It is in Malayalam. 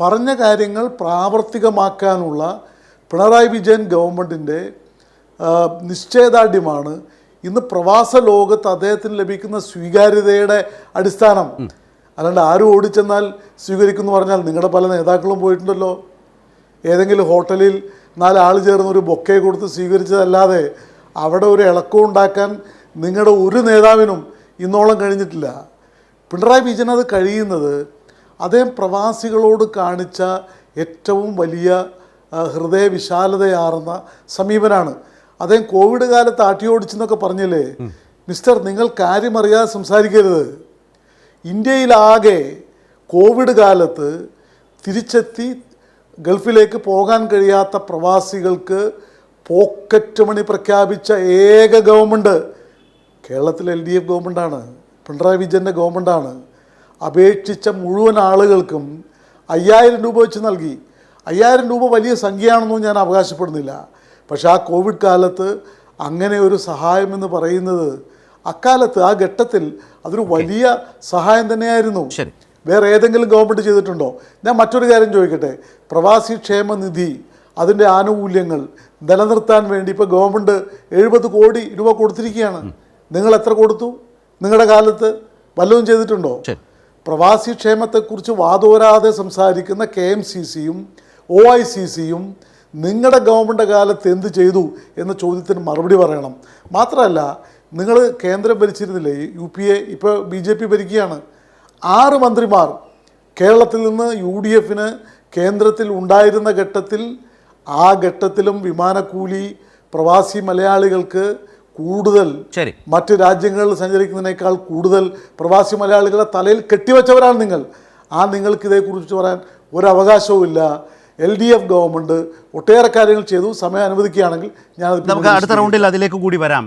പറഞ്ഞ കാര്യങ്ങൾ പ്രാവർത്തികമാക്കാനുള്ള പിണറായി വിജയൻ ഗവൺമെന്റിന്റെ നിശ്ചയദാർഢ്യമാണ്. ഇന്ന് പ്രവാസ ലോകത്ത് അദ്ദേഹത്തിന് ലഭിക്കുന്ന സ്വീകാര്യതയുടെ അടിസ്ഥാനം. അല്ലാണ്ട് ആരും ഓടിച്ചെന്നാൽ സ്വീകരിക്കുമെന്ന് പറഞ്ഞാൽ നിങ്ങളുടെ പല നേതാക്കളും പോയിട്ടുണ്ടല്ലോ. ഏതെങ്കിലും ഹോട്ടലിൽ നാലാൾ ചേർന്ന് ഒരു ബൊക്കെ കൊടുത്ത് സ്വീകരിച്ചതല്ലാതെ അവിടെ ഒരു ഇളക്കം ഉണ്ടാക്കാൻ നിങ്ങളുടെ ഒരു നേതാവിനും ഇന്നോളം കഴിഞ്ഞിട്ടില്ല. പിണറായി വിജയൻ അത് കഴിയുന്നത് അദ്ദേഹം പ്രവാസികളോട് കാണിച്ച ഏറ്റവും വലിയ ഹൃദയവിശാലതയാർന്ന സമീപനാണ്. അദ്ദേഹം കോവിഡ് കാലത്ത് ആട്ടിയോടിച്ചെന്നൊക്കെ പറഞ്ഞില്ലേ? മിസ്റ്റർ നിങ്ങൾ കാര്യമറിയാതെ സംസാരിക്കരുത്. ഇന്ത്യയിലാകെ കോവിഡ് കാലത്ത് തിരിച്ചെത്തി ഗൾഫിലേക്ക് പോകാൻ കഴിയാത്ത പ്രവാസികൾക്ക് പോക്കറ്റ് മണി പ്രഖ്യാപിച്ച ഏക ഗവൺമെന്റ് കേരളത്തിൽ എൽ ഡി എഫ് ഗവൺമെന്റാണ് പിണറായി വിജയന്റെ ഗവൺമെന്റാണ് അപേക്ഷിച്ച മുഴുവൻ ആളുകൾക്കും അയ്യായിരം രൂപ വെച്ച് നൽകി. അയ്യായിരം രൂപ വലിയ സംഖ്യയാണെന്നും ഞാൻ അവകാശപ്പെടുന്നില്ല. പക്ഷേ ആ കോവിഡ് കാലത്ത് അങ്ങനെ ഒരു സഹായം എന്ന് പറയുന്നത് അക്കാലത്ത് ആ ഘട്ടത്തിൽ അതൊരു വലിയ സഹായം തന്നെയായിരുന്നു. വേറെ ഏതെങ്കിലും ഗവൺമെന്റ് ചെയ്തിട്ടുണ്ടോ? ഞാൻ മറ്റൊരു കാര്യം ചോദിക്കട്ടെ. പ്രവാസി ക്ഷേമ നിധി അതിന്റെ ആനുകൂല്യങ്ങൾ നിലനിർത്താൻ വേണ്ടി ഇപ്പോൾ ഗവൺമെന്റ് എഴുപത് കോടി രൂപ കൊടുത്തിരിക്കുകയാണ്. നിങ്ങൾ എത്ര കൊടുത്തു? നിങ്ങളുടെ കാലത്ത് വല്ലതും ചെയ്തിട്ടുണ്ടോ. പ്രവാസി ക്ഷേമത്തെക്കുറിച്ച് വാതോരാതെ സംസാരിക്കുന്ന കെ എം സി സിയും ഒ ഐ സി സിയും നിങ്ങളുടെ ഗവൺമെന്റ് കാലത്ത് എന്ത് ചെയ്തു എന്ന ചോദ്യത്തിന് മറുപടി പറയണം. മാത്രമല്ല നിങ്ങൾ കേന്ദ്രം ഭരിച്ചിരുന്നില്ലേ? യു പി എ ഇപ്പോൾ ബി ജെ പി ഭരിക്കുകയാണ്. ആറ് മന്ത്രിമാർ കേരളത്തിൽ നിന്ന് യു ഡി എഫിന് കേന്ദ്രത്തിൽ ഉണ്ടായിരുന്ന ഘട്ടത്തിൽ ആ ഘട്ടത്തിലും വിമാനക്കൂലി പ്രവാസി മലയാളികൾക്ക് കൂടുതൽ ശരി. മറ്റ് രാജ്യങ്ങളിൽ സഞ്ചരിക്കുന്നതിനേക്കാൾ കൂടുതൽ പ്രവാസി മലയാളികളെ തലയിൽ കെട്ടിവെച്ചവരാണ് നിങ്ങൾ. ആ നിങ്ങൾക്ക് ഇതേക്കുറിച്ച് പറയാൻ ഒരു അവകാശവും ഇല്ല എൽ ഡി എഫ് ഗവൺമെന്റ് ഒട്ടേറെ കാര്യങ്ങൾ ചെയ്തു. സമയം അനുവദിക്കുകയാണെങ്കിൽ ഞാൻ നമുക്ക് അടുത്ത റൗണ്ടിൽ അതിലേക്ക് കൂടി വരാം.